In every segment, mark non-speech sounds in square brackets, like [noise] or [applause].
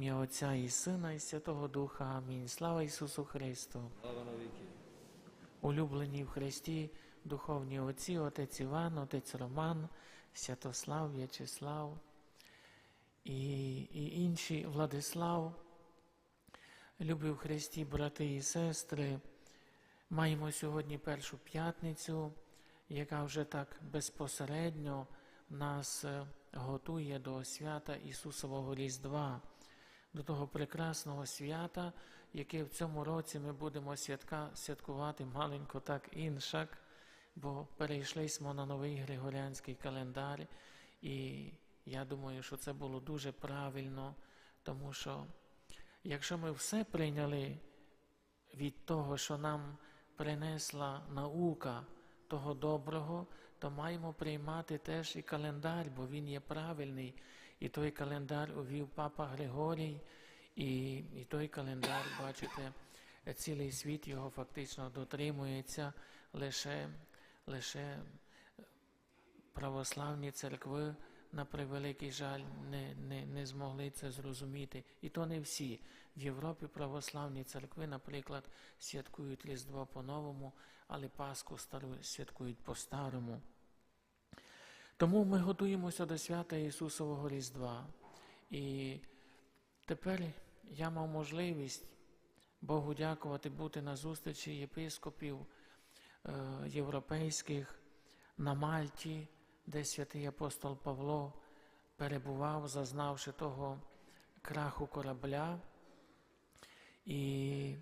ім'я Отця і Сина, і Святого Духа. Амінь. Слава Ісусу Христу! Слава навіки. Улюблені в Христі, духовні отці, отець Іван, отець Роман, Святослав, В'ячеслав і, і інші Владислав. Любі в Христі, брати і сестри, маємо сьогодні першу п'ятницю, яка вже так безпосередньо нас е, готує до свята Ісусового Різдва, до того прекрасного свята, яке в цьому році ми будемо святка, святкувати маленько так іншак, бо перейшли смо на новий Григоріанський календар, і я думаю, що це було дуже правильно, тому що якщо ми все прийняли від того, що нам принесла наука того доброго, то маємо приймати теж і календар, бо він є правильний. І той календар увів папа Григорій, і, і той календар, бачите, цілий світ його фактично дотримується лише, лише православні церкви, на превеликий жаль, не, не, не змогли це зрозуміти. І то не всі. В Європі православні церкви, наприклад, святкують Різдво по-новому, але Пасху стару святкують по-старому. Тому ми готуємося до свята Ісусового Різдва. І тепер я мав можливість Богу дякувати бути на зустрічі єпископів е, європейських на Мальті, де святий апостол Павло перебував, зазнавши того краху корабля. І,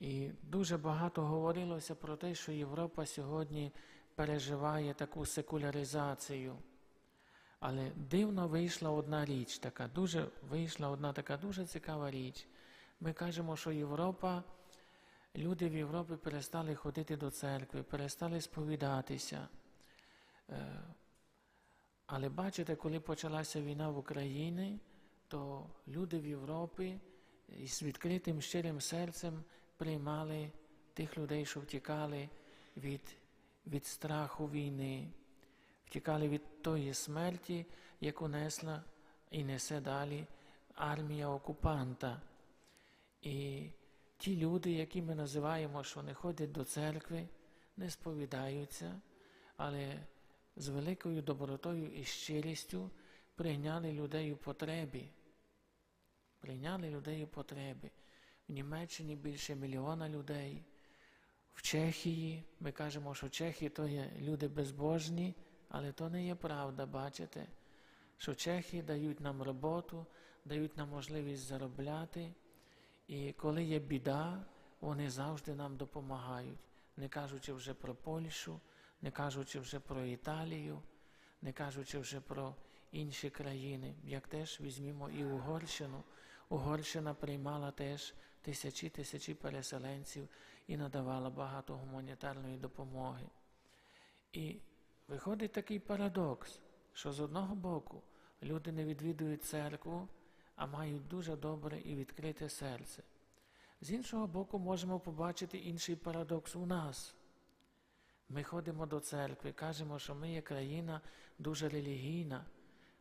і дуже багато говорилося про те, що Європа сьогодні переживає таку секуляризацію. Але дивно вийшла одна річ, така дуже вийшла одна така дуже цікава річ. Ми кажемо, що Європа, люди в Європі перестали ходити до церкви, перестали сповідатися. Е, Але бачите, коли почалася війна в Україні, то люди в Європі із відкритим щирим серцем приймали тих людей, що втікали від, від страху війни, втікали від тої смерті, яку несла і несе далі армія окупанта. І ті люди, які ми називаємо, що не ходять до церкви, не сповідаються, але з великою добротою і щирістю прийняли людей у потребі. Прийняли людей у потребі. В Німеччині більше мільйона людей. В Чехії ми кажемо, що Чехи то є люди безбожні, але то не є правда, бачите, що Чехи дають нам роботу, дають нам можливість заробляти. І коли є біда, вони завжди нам допомагають, не кажучи вже про Польщу, не кажучи вже про Італію, не кажучи вже про інші країни, як теж візьмімо і Угорщину. Угорщина приймала теж тисячі тисячі переселенців і надавала багато гуманітарної допомоги. І виходить такий парадокс, що з одного боку люди не відвідують церкву, а мають дуже добре і відкрите серце. З іншого боку, можемо побачити інший парадокс у нас. Ми ходимо до церкви, кажемо, що ми є країна дуже релігійна.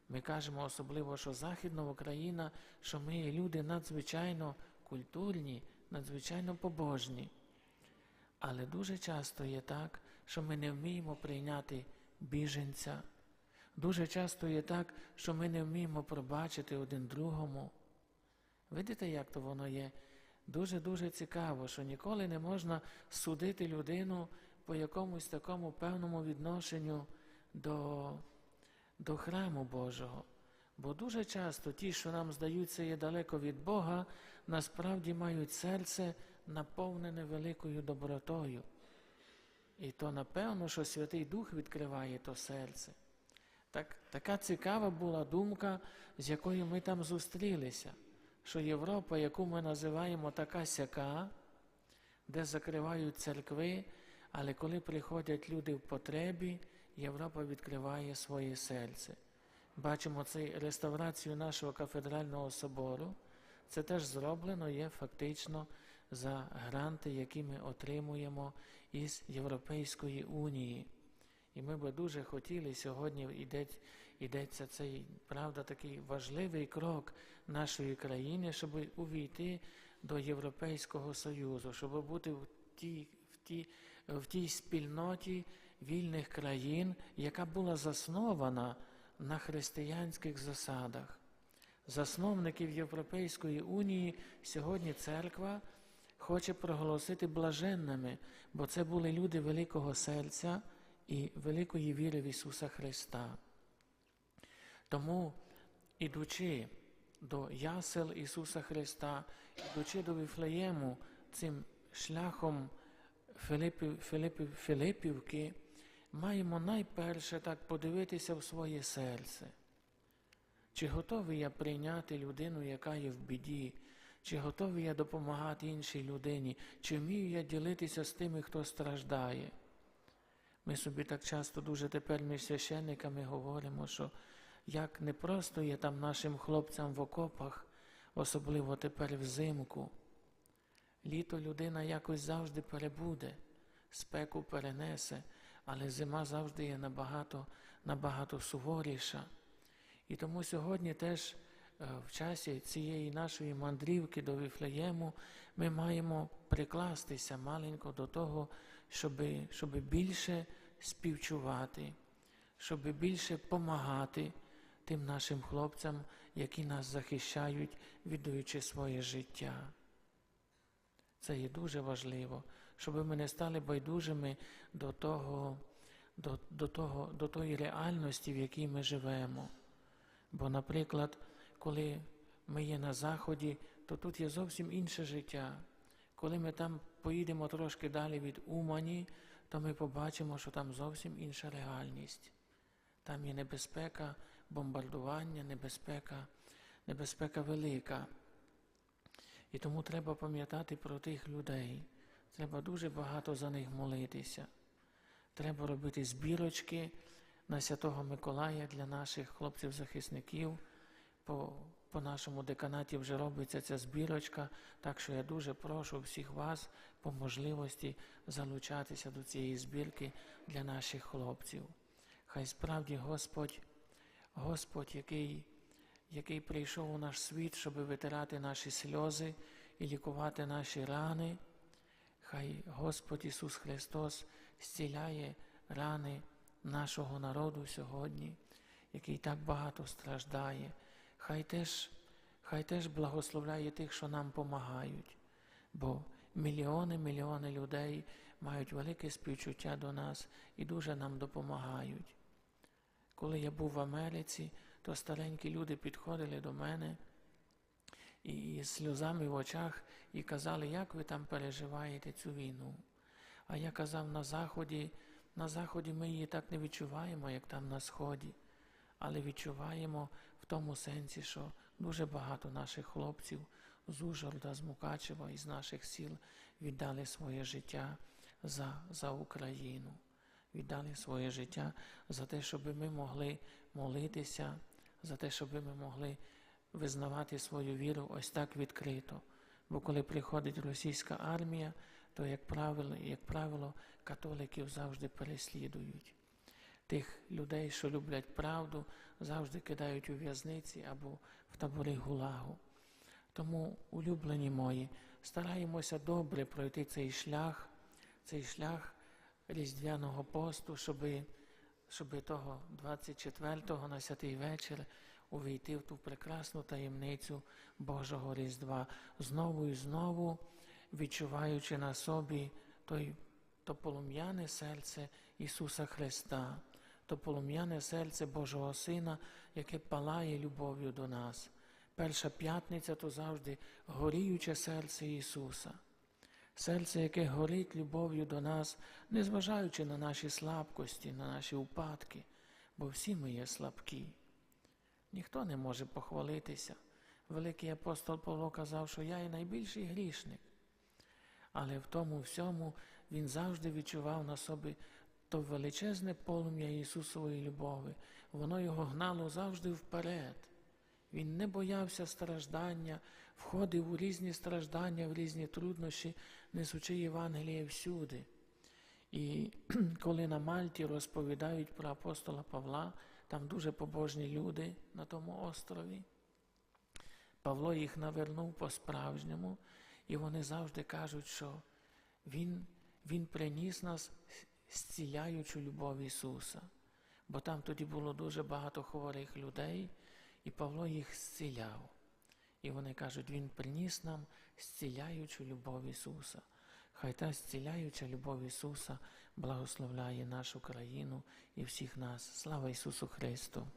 Ми кажемо особливо, що Західна Україна, що ми є люди надзвичайно культурні, надзвичайно побожні. Але дуже часто є так, що ми не вміємо прийняти біженця. Дуже часто є так, що ми не вміємо пробачити один другому. Видите, як то воно є? Дуже-дуже цікаво, що ніколи не можна судити людину по якомусь такому певному відношенню до, до храму Божого. Бо дуже часто ті, що нам здаються є далеко від Бога, насправді мають серце наповнене великою добротою. І то напевно, що Святий Дух відкриває то серце. Так, Така цікава була думка, з якою ми там зустрілися, що Європа, яку ми називаємо така сяка, де закривають церкви, але коли приходять люди в потребі, Європа відкриває своє серце. Бачимо цей реставрацію нашого кафедрального собору. Це теж зроблено є фактично за гранти, які ми отримуємо із Європейської унії. І ми би дуже хотіли сьогодні йде, йдеться цей, правда, такий важливий крок нашої країни, щоб увійти до Європейського Союзу, щоб бути в тій, в тій, в тій спільноті вільних країн, яка була заснована на християнських засадах. Засновників Європейської унії сьогодні церква хоче проголосити блаженними, бо це були люди великого серця і великої віри в Ісуса Христа. Тому, ідучи до ясел Ісуса Христа, ідучи до Віфлеєму цим шляхом Филипів, Филипів, Филипівки, маємо найперше так подивитися в своє серце. Чи готовий я прийняти людину, яка є в біді, чи готовий я допомагати іншій людині, чи вмію я ділитися з тими, хто страждає? Ми собі так часто дуже тепер між священниками говоримо, що як не просто є там нашим хлопцям в окопах, особливо тепер взимку. Літо людина якось завжди перебуде, спеку перенесе, але зима завжди є набагато, набагато суворіша. І тому сьогодні теж в часі цієї нашої мандрівки до Віфлеєму ми маємо прикластися маленько до того, щоб, щоб більше співчувати, щоб більше помагати тим нашим хлопцям, які нас захищають, віддаючи своє життя. Це є дуже важливо, щоб ми не стали байдужими до того, до, до, того, до тої реальності, в якій ми живемо. Бо, наприклад, коли ми є на Заході, то тут є зовсім інше життя. Коли ми там поїдемо трошки далі від Умані, то ми побачимо, що там зовсім інша реальність. Там є небезпека, бомбардування, небезпека, небезпека велика. І тому треба пам'ятати про тих людей. Треба дуже багато за них молитися. Треба робити збірочки на Святого Миколая для наших хлопців-захисників. По, по нашому деканаті вже робиться ця збірочка, так що я дуже прошу всіх вас по можливості залучатися до цієї збірки для наших хлопців. Хай справді Господь, Господь, який, який прийшов у наш світ, щоб витирати наші сльози і лікувати наші рани, хай Господь Ісус Христос зціляє рани нашого народу сьогодні, який так багато страждає. Хай теж, хай теж благословляє тих, що нам допомагають, бо мільйони, мільйони людей мають велике співчуття до нас і дуже нам допомагають. Коли я був в Америці, то старенькі люди підходили до мене і сльозами в очах і казали, як ви там переживаєте цю війну. А я казав, на Заході, на Заході ми її так не відчуваємо, як там на Сході, але відчуваємо в тому сенсі, що дуже багато наших хлопців з Ужгорода, з Мукачева і з наших сіл віддали своє життя за, за Україну, віддали своє життя за те, щоб ми могли молитися, за те, щоб ми могли визнавати свою віру ось так відкрито. Бо коли приходить російська армія, то, як правило, як правило, католиків завжди переслідують. Тих людей, що люблять правду, завжди кидають у в'язниці або в табори гулагу. Тому, улюблені мої, стараємося добре пройти цей шлях, цей шлях Різдвяного посту, щоб, щоб того 24-го на святий вечір увійти в ту прекрасну таємницю Божого Різдва, знову і знову відчуваючи на собі той, то полум'яне серце Ісуса Христа, то полум'яне серце Божого Сина, яке палає любов'ю до нас. Перша п'ятниця то завжди горіюче серце Ісуса, серце, яке горить любов'ю до нас, незважаючи на наші слабкості, на наші упадки, бо всі ми є слабкі. Ніхто не може похвалитися. Великий апостол Павло казав, що я є найбільший грішник. Але в тому всьому він завжди відчував на собі то величезне полум'я Ісусової любові. Воно його гнало завжди вперед. Він не боявся страждання, входив у різні страждання, в різні труднощі, несучи Євангеліє всюди. І [clears throat] коли на Мальті розповідають про апостола Павла, Там дуже побожні люди на тому острові. Павло їх навернув по-справжньому, і вони завжди кажуть, що Він, він приніс нас зціляючу любов Ісуса. Бо там тоді було дуже багато хворих людей, і Павло їх зціляв. І вони кажуть, Він приніс нам зціляючу любов Ісуса. Хай та зціляюча любов Ісуса благословляє нашу країну і всіх нас. Слава Ісусу Христу!